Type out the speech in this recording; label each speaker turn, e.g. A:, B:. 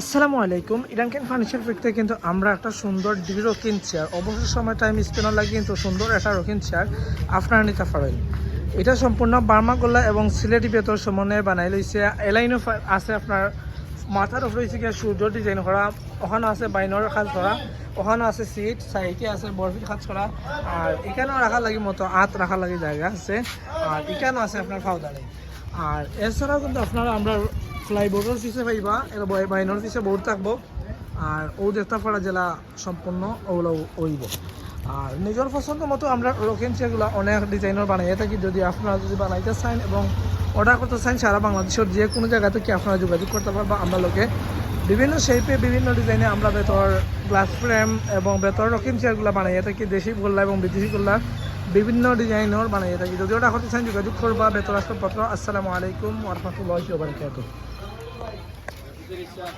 A: আসসালামু আলাইকুম। ইরানকেন furniture factory কিন্তু আমরা একটা সুন্দর ডিবি রকিন চেয়ার অবসর সময় টাইম স্পেন্ড লাগে, কিন্তু সুন্দর একটা রকিন চেয়ার আপনারা নিতে পারেন। এটা সম্পূর্ণ বার্মা গোল্লা এবং সিলেটি বেতর সমন্বয়ে বানাই লইছে। এলাইনও আছে আপনার মাথার উপরে হচ্ছে গিয়ে সূর্য ডিজাইন করা, ওখানে আছে বাইনর কাজ করা, ওখানে আছে সিট সাইডে আছে বরফির কাজ করা, আর এখানেও রাখা লাগে মতো আত রাখা লাগে জায়গা আছে, আর এখানেও আছে আপনার ফাউদারে আর এছাড়াও কিন্তু আপনারা আমরা ফ্লাইবোর্ডের পাইবা এটা বয়- বাইনের পিছিয়ে বোর্ড থাকব। আর ও দেখতে পারা জেলা সম্পূর্ণ ওগুলো ওইব আর নিজের পছন্দ মতো আমরা রকেন চেয়ারগুলো অনেক ডিজাইনের বানাইয়ে থাকি, যদি আপনারা যদি বানাইতে চান এবং অর্ডার করতে চান, সারা বাংলাদেশের যে কোনো জায়গা থেকে আপনারা যোগাযোগ করতে পারবা। আমরা লোকে বিভিন্ন শেপে বিভিন্ন ডিজাইনে আমরা ভেতর গ্লাস ফ্রেম এবং ভেতর রকিন চেয়ারগুলো বানাইয়ে থাকি, দেশি গোল্লা এবং বিদেশি গোল্লা, বিভিন্ন ডিজাইনের বানাইয়ে থাকি। যদি ওটা করতে চান, যোগাযোগ করবা। ভেতর আসবাবপত্র, আসসালামু আলাইকুম ওরহমতুল্লাহি пересяг.